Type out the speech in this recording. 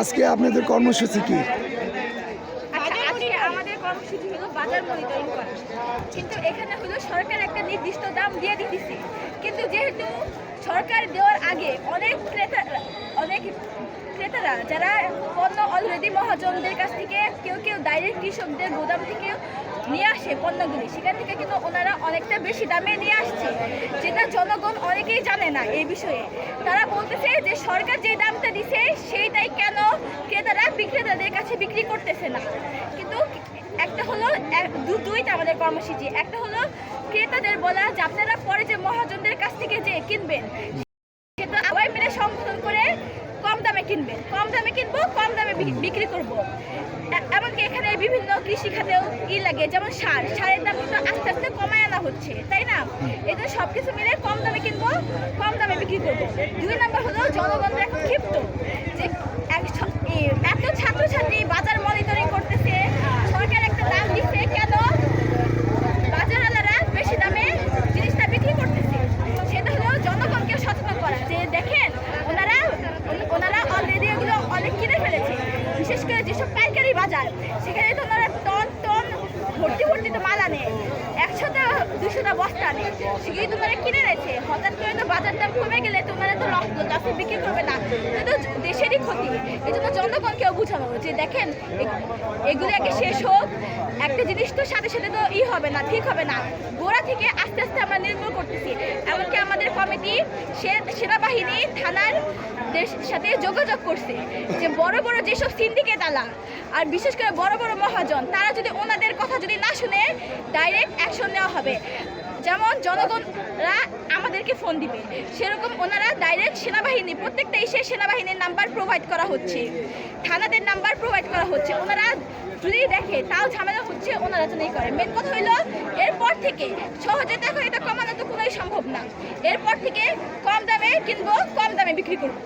আজকে আপনাদের কর্মসূচি কি? আচ্ছা মহাজনদের কাছ থেকে কেউ কেউ কৃষকদের গোদাম থেকে নিয়ে আসে পণ্যগুলি, সেখান থেকে কিন্তু ওনারা অনেকটা বেশি দামে নিয়ে আসছে, যেটা জনগণ অনেকেই জানে না এই বিষয়ে। তারা বলতেছে যে সরকার যে দামটা দিছে সেইটাই কেন ক্রেতারা বিক্রেতাদের কাছে বিক্রি করতেছে না। কিন্তু একটা হলো দুইটা আমাদের কর্মসূচি। একটা হলো ক্রেতাদের বলা যে আপনারা পরে যে মহাজনদের কাছ থেকে যে কিনবেন, সেটা সবাই মিলে সংশোধন করে কম দামে কিনবেন। কম দামে কিনবো, কম দামে বিক্রি করব। এমনকি এখানে বিভিন্ন কৃষি খাতেও ই লাগে, যেমন সার। সারের দাম কিন্তু আস্তে আস্তে কমায় আনা হচ্ছে, তাই না? এই সব কিছু মিলে কম দামে কিনবো, কম দামে বিক্রি করব। দুই নম্বর হলো জনগণরা এখন ক্ষিপ্ত যে এক ছ- এ, এত ছাত্রছাত্রী বাজার মনিটরিং করতেছে সরকার একটা দাম দিচ্ছে কেন বাজারওয়ালারা বেশি দামে জিনিসটা বিক্রি করতেছে সেটা হলো জনগণকে সচেতন করা যে দেখেন ওনারা ওন- ওনারা অলরেডি এগুলো অনেক কিনে ফেলেছে বিশেষ করে যেসব পাইকারি বাজার, সেখানে তো টন টন ভর্তি ভর্তি তো মাল আনে। একশোটা, দুশোটা বস্তা আনে। সেগুলি তো ওনারা কিনে নিয়েছে হঠাৎ করে তো বাজার দাম কমে গেলে তোমরা তো তো লসে বিক্রি করবে না। তো দেশেরই ক্ষতি। এই জন্য জনগণকেও বুঝানো যে দেখেন এগুলো আগে শেষ হোক। একটা জিনিস তো সাথে সাথে তো ই হবে না, ঠিক হবে না। গোড়া থেকে আস্তে আস্তে আমরা নির্মূল করতেছি। এমনকি আমাদের কমিটি সেনাবাহিনী, থানার দের সাথে যোগাযোগ করছে যে বড় বড় যেসব সিন্ডিকেট আলা আর বিশেষ করে বড় বড় মহাজন, তারা যদি ওনাদের কথা যদি না শুনে ডাইরেক্ট অ্যাকশন নেওয়া হবে। যেমন জনগণরা আমাদেরকে ফোন দিবে। সেরকম ওনারা ডাইরেক্ট সেনাবাহিনী, প্রত্যেকটা এসে সেনাবাহিনীর নাম্বার প্রোভাইড করা হচ্ছে। থানাদের নাম্বার প্রোভাইড করা হচ্ছে। ওনারা যদি দেখে, তাও ঝামেলা হচ্ছে, ওনারা তো নেই করে। মেন কথা হইল, এরপর থেকে সহজে দেখো, এটা কমানো তো কোনোই সম্ভব না। এরপর থেকে কম দামে কিনবো কম দামে বিক্রি করব।